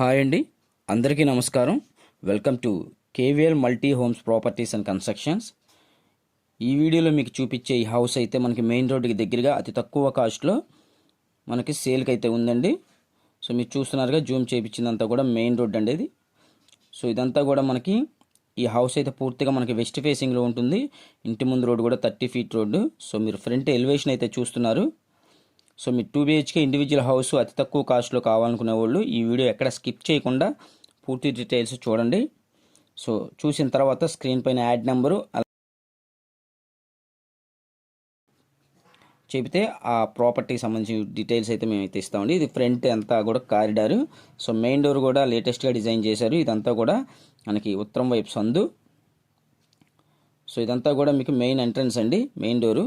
Hi అండి. అందరికీ నమస్కారం. Welcome to KVL multi homes properties and constructions. ఈ వీడియోలో మీకు చూపించే ఈ హౌస్ అయితే మనకి మెయిన్ రోడ్డుకి దగ్గరగా అతి తక్కువ కాస్ట్లో మనకి సేల్కి అయితే ఉందండి. సో మీరు చూస్తున్నారుగా జూమ్ చేయించిందంతా కూడా మెయిన్ రోడ్ అండి ఇది. సో ఇదంతా కూడా మనకి ఈ హౌస్ అయితే పూర్తిగా మనకి వెస్ట్ ఫేసింగ్లో ఉంటుంది. ఇంటి ముందు రోడ్డు కూడా థర్టీ ఫీట్ రోడ్డు. సో మీరు ఫ్రంట్ ఎలివేషన్ అయితే చూస్తున్నారు. సో మీ టూ బిహెచ్కే ఇండివిజువల్ హౌస్ అతి తక్కువ కాస్ట్లో కావాలనుకునే వాళ్ళు ఈ వీడియో ఎక్కడ స్కిప్ చేయకుండా పూర్తి డీటెయిల్స్ చూడండి. సో చూసిన తర్వాత స్క్రీన్ పైన యాడ్ నెంబరు చెబితే ఆ ప్రాపర్టీకి సంబంధించిన డీటెయిల్స్ అయితే మేము అయితే ఇస్తామండి. ఇది ఫ్రంట్ అంతా కూడా కారిడారు సో మెయిన్ డోర్ కూడా లేటెస్ట్గా డిజైన్ చేశారు. ఇదంతా కూడా మనకి ఉత్తరం వైపు సందు. సో ఇదంతా కూడా మీకు మెయిన్ ఎంట్రన్స్ అండి మెయిన్ డోరు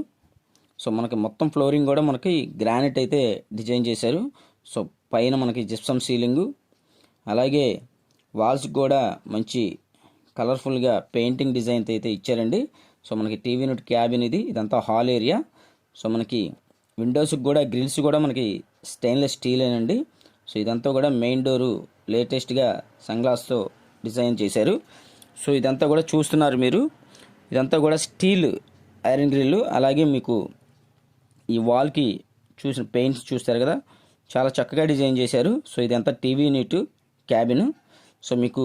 సో మనకి మొత్తం ఫ్లోరింగ్ కూడా మనకి గ్రానైట్ అయితే డిజైన్ చేశారు. సో పైన మనకి జిప్సమ్ సీలింగు. అలాగే వాల్స్ కూడా మంచి కలర్ఫుల్గా పెయింటింగ్ డిజైన్ అయితే ఇచ్చారండి. సో మనకి టీవీ యూనిట్ క్యాబిన్ ఇది ఇదంతా హాల్ ఏరియా. సో మనకి విండోస్కి కూడా గ్రిల్స్ కూడా మనకి స్టెయిన్లెస్ స్టీలేనండి సో ఇదంతా కూడా మెయిన్ డోరు లేటెస్ట్గా సన్గ్లాస్తో డిజైన్ చేశారు. సో ఇదంతా కూడా చూస్తున్నారు మీరు. ఇదంతా కూడా స్టీల్ ఐరన్ గ్రిల్ అలాగే మీకు ఈ వాల్కి చూసిన పెయింట్స్ చూస్తారు కదా చాలా చక్కగా డిజైన్ చేశారు. సో ఇదంతా టీవీ యూనిట్ క్యాబిన్. సో మీకు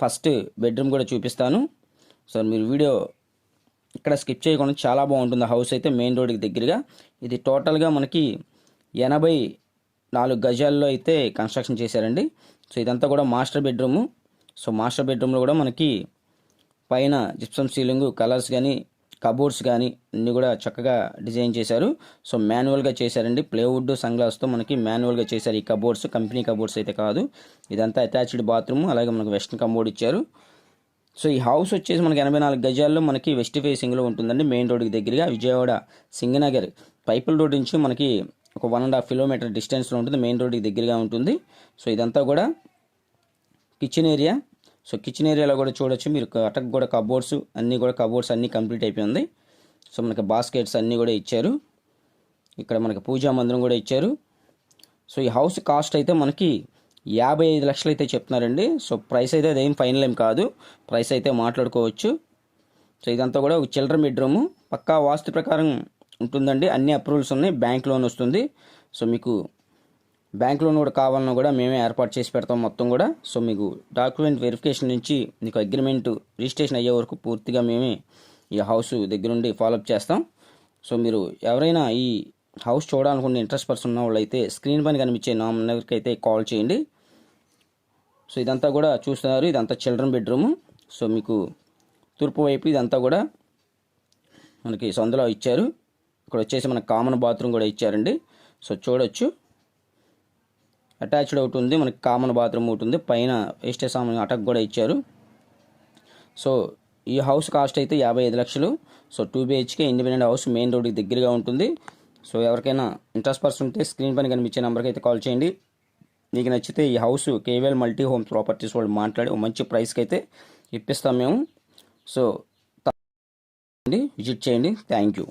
ఫస్ట్ బెడ్రూమ్ కూడా చూపిస్తాను. సో మీరు వీడియో ఇక్కడ స్కిప్ చేయకుండా చాలా బాగుంటుంది. హౌస్ అయితే మెయిన్ రోడ్కి దగ్గరగా. ఇది టోటల్గా మనకి ఎనభై నాలుగు గజాల్లో అయితే కన్స్ట్రక్షన్ చేశారండి. సో ఇదంతా కూడా మాస్టర్ బెడ్రూము. సో మాస్టర్ బెడ్రూమ్లో కూడా మనకి పైన జిప్సమ్ సీలింగ్ కలర్స్ కానీ కబోర్డ్స్ కానీ అన్నీ కూడా చక్కగా డిజైన్ చేశారు. సో మాన్యువల్గా చేశారండి. ప్లేవుడ్ సన్గ్లాస్తో మనకి మాన్యువల్గా చేశారు ఈ కబోర్డ్స్. కంపెనీ కబోర్డ్స్ అయితే కాదు. ఇదంతా అటాచ్డ్ బాత్రూమ్. అలాగే మనకు వెస్ట్రన్ కబోర్డ్ ఇచ్చారు. సో ఈ హౌస్ వచ్చేసి మనకి ఎనభై నాలుగు గజాల్లో మనకి వెస్ట్ ఫేసింగ్లో ఉంటుందండి. మెయిన్ రోడ్కి దగ్గరగా విజయవాడ సింగనగర్. పైపుల్ రోడ్ నుంచి మనకి ఒక వన్ అండ్ హాఫ్ కిలోమీటర్ డిస్టెన్స్లో ఉంటుంది. మెయిన్ రోడ్కి దగ్గరగా ఉంటుంది. సో ఇదంతా కూడా కిచెన్ ఏరియా. సో కిచెన్ ఏరియాలో కూడా చూడొచ్చు. మీరు అటక్ కూడా కబోర్డ్స్ అన్నీ కూడా కబోర్డ్స్ అన్నీ కంప్లీట్ అయిపోయింది. సో మనకి బాస్కెట్స్ అన్నీ కూడా ఇచ్చారు. ఇక్కడ మనకి పూజా మందిరం కూడా ఇచ్చారు. సో ఈ హౌస్ కాస్ట్ అయితే మనకి యాభై ఐదు లక్షలు అయితే చెప్తున్నారండి. సో ప్రైస్ అయితే అదేం ఫైనల్ ఏం కాదు. ప్రైస్ అయితే మాట్లాడుకోవచ్చు. సో ఇదంతా కూడా ఒక చిల్డ్రన్ బెడ్రూము పక్కా వాస్తు ప్రకారం ఉంటుందండి. అన్ని అప్రూవల్స్ ఉన్నాయి. బ్యాంక్ లోన్ వస్తుంది. సో మీకు బ్యాంక్ లోన్ కూడా కావాలన్నా కూడా మేమే ఏర్పాటు చేసి పెడతాం మొత్తం కూడా. సో మీకు డాక్యుమెంట్ వెరిఫికేషన్ నుంచి మీకు అగ్రిమెంట్ రిజిస్ట్రేషన్ అయ్యే వరకు పూర్తిగా మేమే ఈ హౌస్ దగ్గరుండి ఫాలోఅప్ చేస్తాం. సో మీరు ఎవరైనా ఈ హౌస్ చూడాలనుకునే ఇంట్రెస్ట్ పర్సన్ ఉన్న వాళ్ళు అయితే స్క్రీన్ పైన కనిపించే నా నెంబర్కి అయితే కాల్ చేయండి. సో ఇదంతా కూడా చూస్తున్నారు. ఇదంతా చిల్డ్రన్ బెడ్రూమ్. సో మీకు తూర్పు వైపు ఇదంతా కూడా మనకి సొంతలో ఇచ్చారు. ఇక్కడ వచ్చేసి మనకు కామన్ బాత్రూమ్ కూడా ఇచ్చారండి. సో చూడొచ్చు. అటాచ్డ్ ఒకటి ఉంది. మనకి కామన్ బాత్రూమ్ ఒకటి ఉంది. పైన ఎస్టే సామాన్ అటక్ కూడా ఇచ్చారు. సో ఈ హౌస్ కాస్ట్ అయితే యాభై ఐదు లక్షలు. So two BHK independent house main రోడ్కి దగ్గరగా ఉంటుంది. సో ఎవరికైనా ఇంట్రెస్ట్ పర్సన్ ఉంటే స్క్రీన్ పైన కనిపించే నెంబర్కి అయితే కాల్ చేయండి. మీకు నచ్చితే ఈ house KVL multi home properties వాళ్ళు మాట్లాడి ఒక మంచి ప్రైస్కి అయితే ఇప్పిస్తాం మేము. సో విజిట్ చేయండి. Thank you